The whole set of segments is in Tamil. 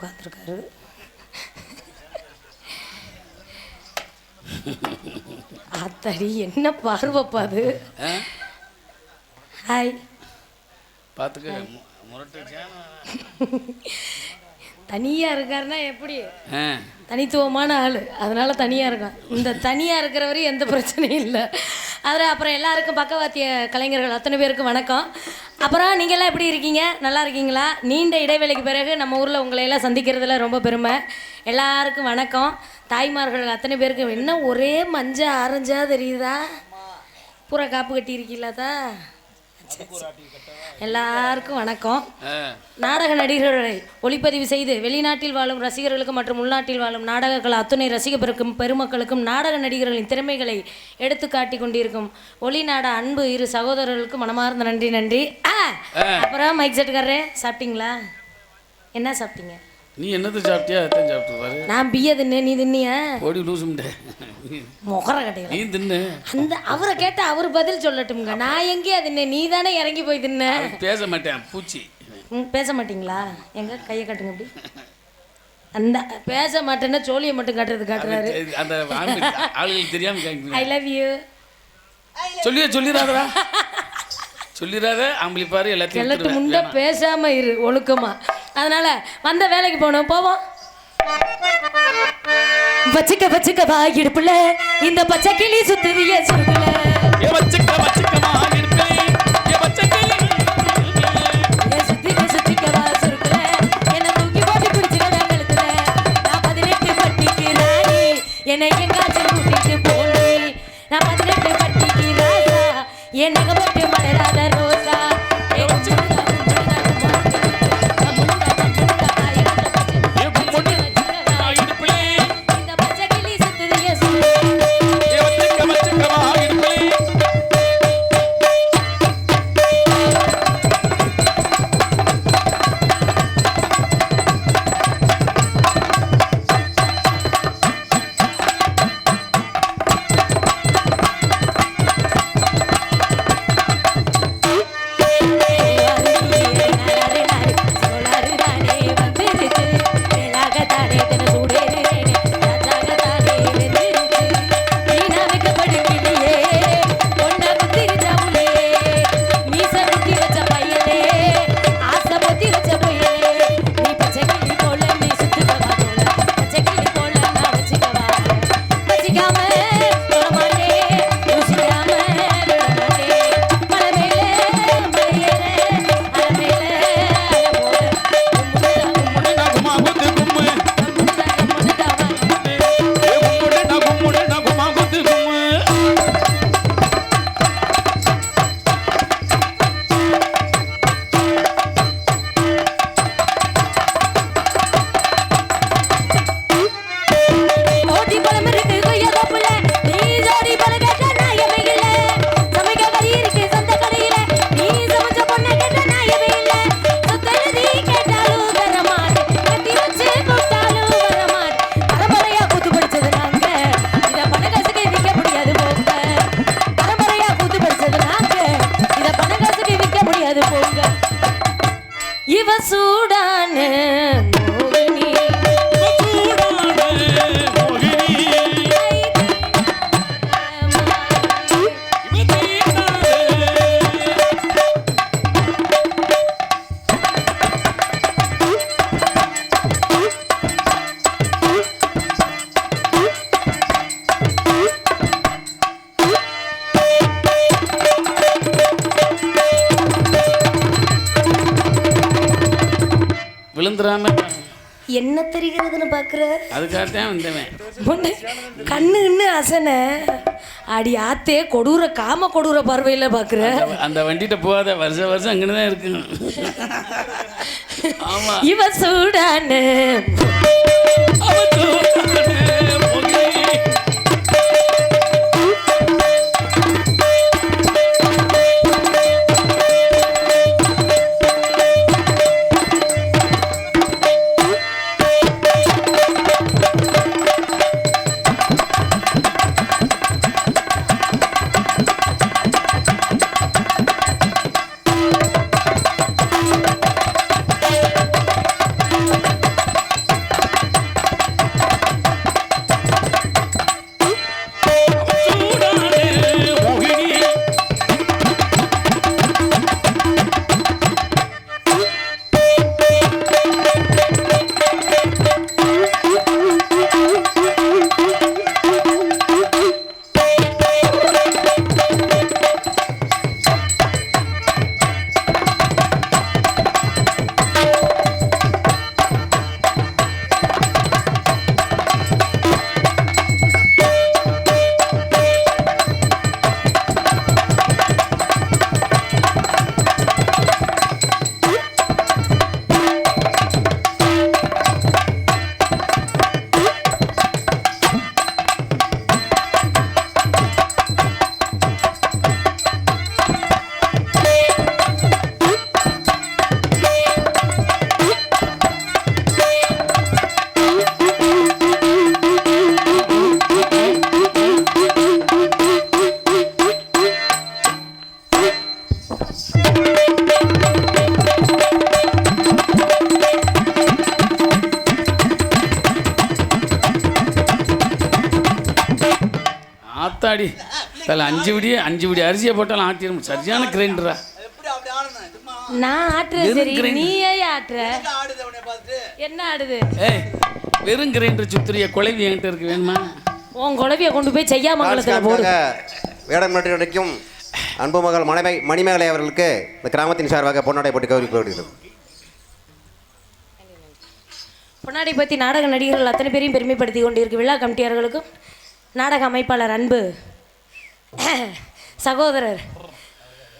வச்சிருக்காரு ஆத்தாடி என்ன பார்வைப்பா அது? ஹாய் பார்த்துக்க? தனியா இருக்காருன்னா எப்படி? தனித்துவமான ஆள். அதனால தனியாக இருக்கான். இந்த தனியாக இருக்கிறவரு எந்த பிரச்சனையும் இல்லை. அதில் அப்புறம் எல்லாருக்கும் பக்கவாத்திய கலைஞர்கள் அத்தனை பேருக்கும் வணக்கம். அப்புறம் நீங்கள்லாம் எப்படி இருக்கீங்க? நல்லா இருக்கீங்களா? நீண்ட இடைவேளைக்கு பிறகு நம்ம ஊரில் உங்களையெல்லாம் சந்திக்கிறதுல ரொம்ப பெருமை. எல்லாருக்கும் வணக்கம். தாய்மார்கள் அத்தனை பேருக்கும் என்ன ஒரே மஞ்சள் ஆரஞ்சா தெரியுதா? பூரா காப்பு கட்டியிருக்கீங்களா தான் எல்லாருக்கும் வணக்கம். நாடக நடிகர்களை ஒளிப்பதிவு செய்து வெளிநாட்டில் வாழும் ரசிகர்களுக்கும் மற்றும் உள்நாட்டில் வாழும் நாடக கலா அத்துணை ரசிக பெருக்கும் பெருமக்களுக்கும் நாடக நடிகர்களின் திறமைகளை எடுத்து காட்டி கொண்டிருக்கும் ஒளி நாட அன்பு இரு சகோதரர்களுக்கும் மனமார்ந்த நன்றி நன்றி. அப்புறம் மைக் செட்டுக்காரரே சாப்பிட்டீங்களா? என்ன சாப்பிட்டீங்க? நீ என்னது சாப்பிட்டியா? அதான் சாப்பிட்டு பாரு நான் பிய தின்னு நீ தின்னியா? ஓடி லூசு முகர கட்டையில. நீ தின்னு. அந்த அவரை கேட்டா அவர் பதில் சொல்லட்டும்ங்க. நான் எங்கேயா தின்னேன் நீ தானே இறங்கி போய் தின்ன? பேச மாட்டேன் பூச்சி. ம், பேச மாட்டீங்களா? எங்க கையை காட்டுங்க அப்படி. அந்த பேச மாட்டேன்னா சோழியை மட்டும் காட்டுறது காட்டுறாரு. அந்த ஆளுகளுக்கு தெரியாம ஐ லவ் யூ சொல்லியா சொல்லிடாதடா சொல்லிடாத ஆம்பளை பாரு எல்லாத்தையும். முண்டை பேசாம இரு ஒழுக்கமா. அதனால வந்த வேலைக்கு போகணும். போவோம். வச்சுக்க வச்சுக்க வா இடுப்புல. இந்த பச்சை கிளி சுத்துதிய சுருக்குல? தெரிகிறதுன்னு பாக்குற அதுக்காகத்தான் வந்தவன். பொண்ணு கண்ணு இன்னும் அசன. அடி ஆத்தே கொடூர காம கொடூர பார்வையில பாக்குற அந்த- வண்டிகிட்ட போகாத வருஷம் வருஷம் அங்கே தான் இருக்கு ஆமா இவ சூடான. ஆத்தாடி தலை அஞ்சு விடி அஞ்சு விடி அரிசியை போட்டாலும் ஆட்டிடும் சரியான கிரைண்டரா நான் ஆட்டுறேன் வெறும் சரி grinder. நீ ஏன் ஆட்டுற என்ன ஆடுது? ஏய் வெறும் கிரைண்டர் சுத்துறிய குழவி என்கிட்ட இருக்கு வேணுமா? உன் குழவிய கொண்டு போய் செய்யாமங்கலத்துல போடு. வேடம் நாட்டில் நடிக்கும் அன்பு மகள் மணிமை மணிமேகலை அவர்களுக்கு இந்த கிராமத்தின் சார்பாக பொன்னாடை போட்டு கௌரவிக்கப்படுகிறது பொன்னாடி பற்றி நாடக நடிகர்கள் அத்தனை பேரையும் பெருமைப்படுத்தி கொண்டிருக்கும் விழா கமிட்டியார்களுக்கும் நாடக அமைப்பாளர் அன்பு. சகோதரர்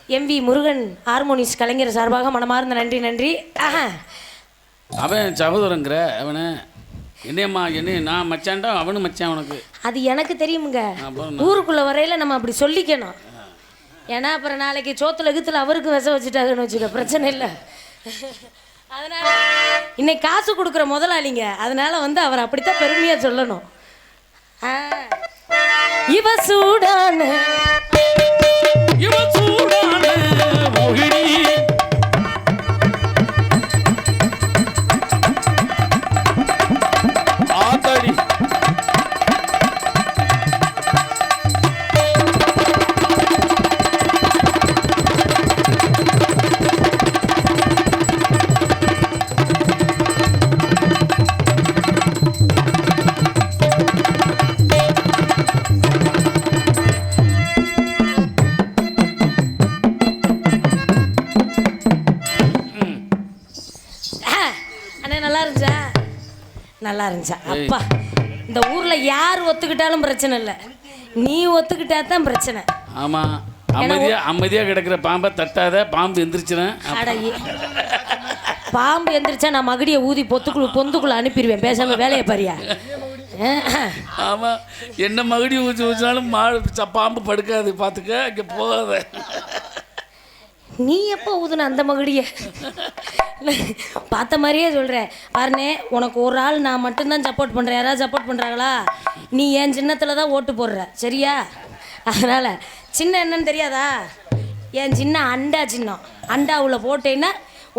எம்வி முருகன் ஹார்மோனிஸ் கலைஞர் சார்பாக மனமார்ந்த நன்றி நன்றி. அவன் சகோதரங்கிற அவனை என்னையம்மா என்ன நான் மச்சான்டா அவனும் மச்சான் உனக்கு. அது எனக்கு தெரியுமுங்க. ஊருக்குள்ள வரையில நம்ம அப்படி சொல்லிக்கணும். ஏன்னா அப்புறம் நாளைக்கு சோத்துல கீத்துல அவருக்கு விஷம் வச்சுட்டாங்கன்னு வச்சுக்க பிரச்சனை இல்லை. அதனால இன்னைக்கு காசு கொடுக்குற முதலாளிங்க. அதனால வந்து அவர் அப்படித்தான் பெருமையா சொல்லணும். ஆ. இவ சூடான. இவ நல்லா இருந்துச்சா அப்பா இந்த ஊர்ல யார் ஒத்துக்கிட்டாலும் பிரச்சனை இல்லை. நீ ஒத்துக்கிட்டா தான் பிரச்சனை. ஆமா அமைதியா அமைதியா கிடக்கிற பாம்பை தட்டாத பாம்பு ஏ. பாம்பு எந்திரிச்சா நான் மகடியை ஊதி பொத்துக்குள்ள பொந்துக்குள்ள அனுப்பிடுவேன். பேசாம வேலையை பாரியா? ஆமா என்ன மகுடி ஊற்றி ஊற்றினாலும் மா பாம்பு படுக்காது பார்த்துக்க இங்கே போகாத. நீ எப்போ ஊதுன அந்த மகடிய? பார்த்த மாதிரியே சொல்கிறேன் பாருனே உனக்கு ஒரு ஆள் நான் மட்டும்தான் சப்போர்ட் பண்ணுறேன் யாராவது சப்போர்ட் பண்ணுறாங்களா நீ என் சின்னத்தில் தான் ஓட்டு போடுற. சரியா? அதனால் சின்ன என்னன்னு தெரியாதா? என் சின்ன அண்டா சின்னம். அண்டா உள்ள போட்டேன்னா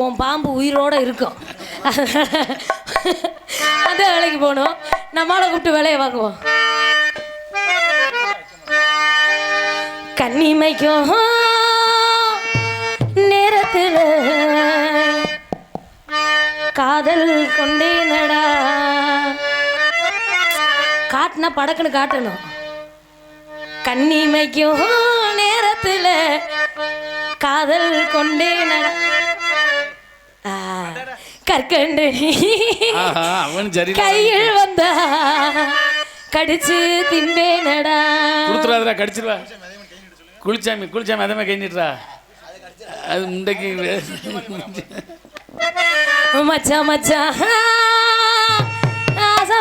உன் பாம்பு உயிரோட இருக்கும். அந்த வேலைக்கு போகணும். நம்மளால் கூப்பிட்டு வேலையை வாங்குவோம் கண்ணிமைக்கும் நேரத்தில் காதல் கொண்டேனடா காட்டினா படக்குன்னு காட்டணும். கண்ணிமைக்கும் நேரத்தில் காதல் கொண்டேனடா ஆ, கற்கண்டு. கையில் வந்தா கடிச்சு தின்பேனடா கொடுத்துடாதடா கடிச்சிருவா. குளிச்சாமி குளிச்சாமி அதே மாதிரி கை அது முண்டைக்கு மச்சா மச்சா.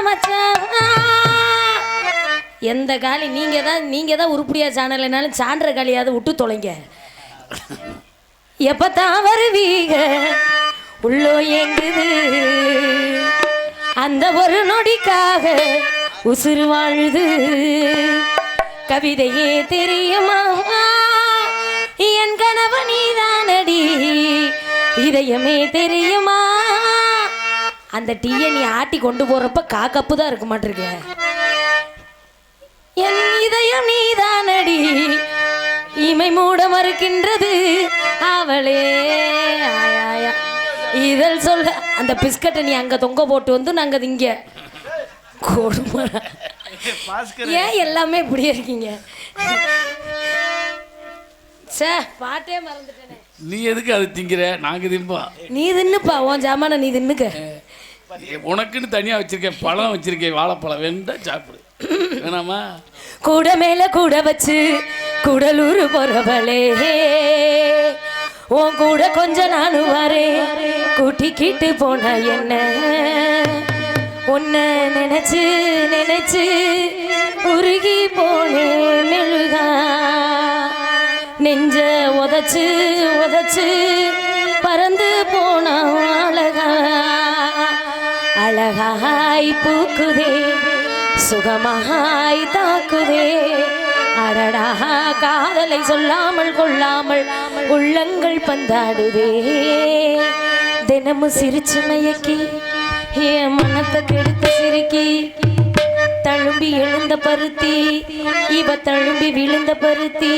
மச்சா. எந்த காலி நீங்க தான் நீங்க தான் உருப்படியாக சாணலைனாலும் சான்ற காலியாவது விட்டு தொலைங்க. எப்பத்தான் வருவீங்க? உள்ளோ எங்குது அந்த ஒரு நொடிக்காக உசுறு வாழுது. கவிதையே தெரியுமா? என் கனவு நீதானடி. இதயமே தெரியுமா? அந்த டீயை நீ ஆட்டி கொண்டு போறப்ப காக்கப்பு தான் இருக்க மாட்டிருக்க. என் இதயம் நீதானடி. இமை மூட மறுக்கின்றது அவளே. இதழ் சொல்ல அந்த பிஸ்கட்டை நீ அங்க தொங்க போட்டு வந்து நாங்க அது இங்க. கொடுமை. ஏன் எல்லாமே இப்படியே இருக்கீங்க? சே பாட்டே மறந்துட்டேனே. நீ எதுக்கு அது திங்கிற? நாங்க திம்போம் நீ தின்னுப்பா உன் ஜாமான நீ தின்னுக்க. உனக்குன்னு தனியா வச்சிருக்கேன் பழம் வச்சிருக்கேன் வாழைப்பழம். வேண்டா சாப்பிடு. வேணாமா? கூட மேல கூட வச்சு குடலூர் போறவளே. உன் கூட கொஞ்ச நானும் வரேன் கூட்டிக்கிட்டு போன என்ன? உன்னை நினைச்சு நினைச்சு உருகி போனேன் மெழுகா. நெஞ்ச உதச்சு உதச்சு பறந்து போன அழகா. அழகாய் பூக்குதே சுகமாய் தாக்குதே. அடடா காதலை சொல்லாமல் கொள்ளாமல் உள்ளங்கள் பந்தாடுதே. தினமும் சிரிச்சு மயக்கி என் மனத்தை கெடுத்து சிரிக்கி தழும்பி எழுந்த பருத்தி இவ தழும்பி விழுந்த பருத்தி.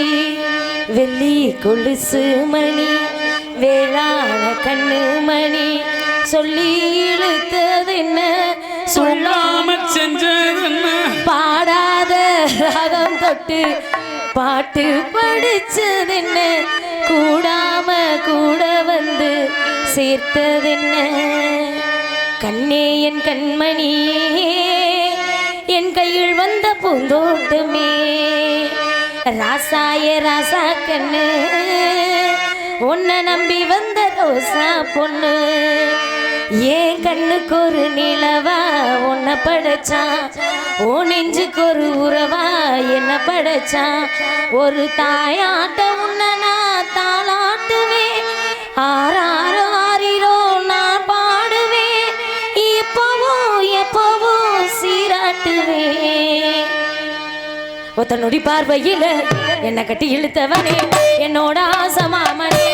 வெள்ளி கொலுசு மணி வேளாண கண்ணு மணி. சொல்லி இழுத்தது என்ன? சொல்லாம செஞ்சது பாடாத ராகம் தொட்டு பாட்டு படிச்சதென்ன கூடாம கூட வந்து சேர்த்ததென்ன கண்ணே என் கண்மணியே என் கையில் வந்த பூந்தோட்டமே. ராசாய ராசா கண்ணு. உன்னை நம்பி வந்த ரோசா பொண்ணு. ஏன் கண்ணுக்கு ஒரு நிலவா? உன்னை படைச்சான் ஓ நெஞ்சுக்கு ஒரு உறவா? என்ன படைச்சான் ஒரு தாயாட்ட ஒத்த நொடி என்னை கட்டி இழுத்தவனே. என்னோட ஆசமாமனே